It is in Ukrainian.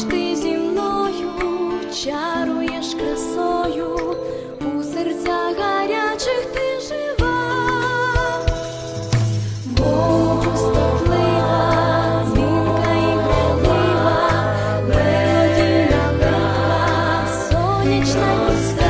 Хоч ти зі мною чаруєш красою, у серцях гарячих ти жива, Богостоплива, дзвінка і грайлива, мелодійна сонячна пуста.